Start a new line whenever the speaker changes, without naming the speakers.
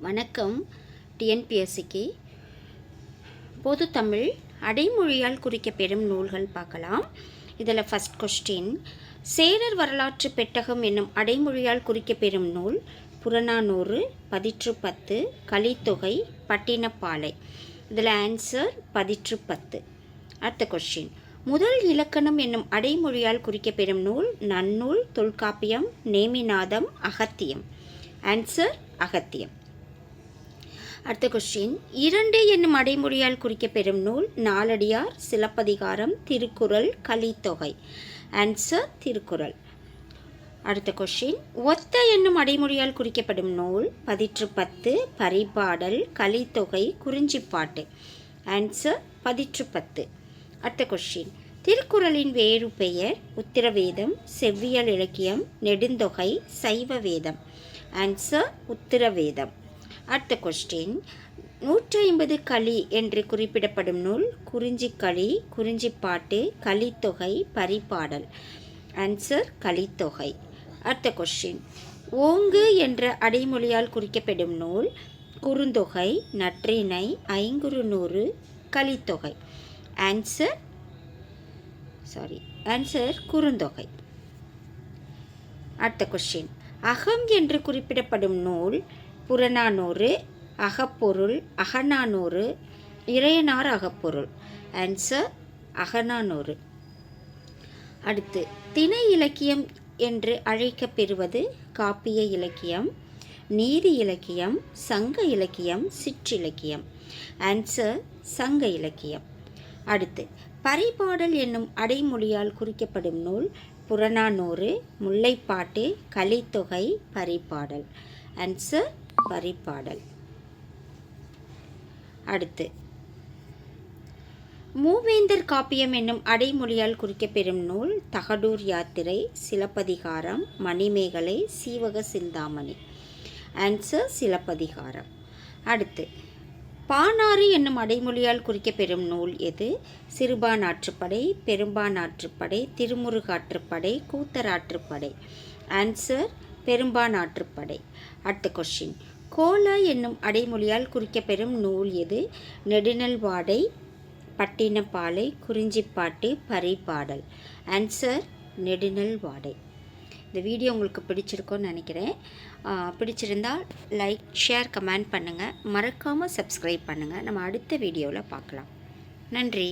வணக்கம் டிஎன்பிஎஸ்சிக்கு. பொது தமிழ் அடைமொழியால் குறிக்கப்பெறும் நூல்கள் பார்க்கலாம். இதில் ஃபஸ்ட் கொஸ்டின் சேரர் வரலாற்று பெட்டகம் என்னும் அடைமொழியால் குறிக்கப்பெறும் நூல் புறநானூறு பதிற்று பத்து கலித்தொகை பட்டினப்பாலை. இதில் ஆன்சர் பதிற்று பத்து. அடுத்த கொஸ்டின் முதல் இலக்கணம் என்னும் அடைமொழியால் குறிக்கப்பெறும் நூல் நன்னூல் தொல்காப்பியம் நேமிநாதம் அகத்தியம். ஆன்சர் அகத்தியம். அடுத்த கொஸ்டின் இரண்டு என்னும் அடைமொழியால் குறிக்கப்பெறும் நூல் நாலடியார் சிலப்பதிகாரம் திருக்குறள் கலித்தொகை. ஆன்சர் திருக்குறள். அடுத்த கொஸ்டின் ஒத்த என்னும் அடைமொழியால் குறிக்கப்படும் நூல் பதிற்று பத்து பரிபாடல் கலித்தொகை குறிஞ்சிப்பாட்டு. ஆன்சர் பதிற்று பத்து அடுத்த கொஸ்டின் திருக்குறளின் வேறு பெயர் உத்திரவேதம் செவ்வியல் இலக்கியம் நெடுந்தொகை சைவ வேதம் ஆன்சர் உத்திரவேதம். அடுத்த கொஸ்டின் நூற்றி ஐம்பது களி என்று குறிப்பிடப்படும் நூல் குறிஞ்சிக்களி குறிஞ்சிப்பாட்டு கலித்தொகை பரிபாடல் ஆன்சர் கலித்தொகை அடுத்த கொஸ்டின் ஓங்கு என்ற அடைமொழியால் குறிக்கப்படும் நூல் Kurunthogai Natrinai Ainkurunuru Kalithogai answer sorry answer Kurunthogai. அடுத்த கொஸ்டின் அகம் என்று குறிப்பிடப்படும் நூல் புறநானூறு அகப்பொருள் அகநானூறு இறையனார் அகப்பொருள். ஆன்சர் அகநானூறு. அடுத்து திணை இலக்கியம் என்று அழைக்கப்பெறுவது காப்பிய இலக்கியம் நீதி இலக்கியம் சங்க இலக்கியம் சிற்றிலக்கியம். ஆன்சர் சங்க இலக்கியம். அடுத்து பரிபாடல் என்னும் அடைமொழியால் குறிக்கப்படும் நூல் புறநானூறு முல்லைப்பாட்டு கலித்தொகை பரிபாடல் ஆன்சர் பரிபாடல் அடுத்து. மூவேந்தர் காப்பியம் என்னும் அடைமொழியால் குறிக்கப்பெறும் நூல் தகடூர் யாத்திரை சிலப்பதிகாரம் மணிமேகலை சீவக சிந்தாமணி. ஆன்சர் சிலப்பதிகாரம். அடுத்து. பானாறு என்னும் அடைமொழியால் குறிக்கப்பெறும் நூல் எது? சிறுபானாற்றுப்படை பெரும்பானாற்றுப்படை திருமுருகாற்றுப்படை கூத்தராற்றுப்படை. ஆன்சர் பெரும்பானாற்றுப்படை அடுத்த கொஸ்டின் கோலா என்னும் அடைமொழியால் குறிக்கப்பெறும் நூல் எது? நெடுநல்வாடை பட்டினப்பாலை குறிஞ்சிப்பாட்டு பரிபாடல் ஆன்சர் நெடுநல் வாடை. இந்த வீடியோ உங்களுக்கு பிடிச்சிருக்கோன்னு நினைக்கிறேன். பிடிச்சிருந்தால் லைக் ஷேர் கமெண்ட் பண்ணுங்கள் மறக்காமல் சப்ஸ்கிரைப் பண்ணுங்கள் நம்ம அடுத்த வீடியோவில் பார்க்கலாம். நன்றி.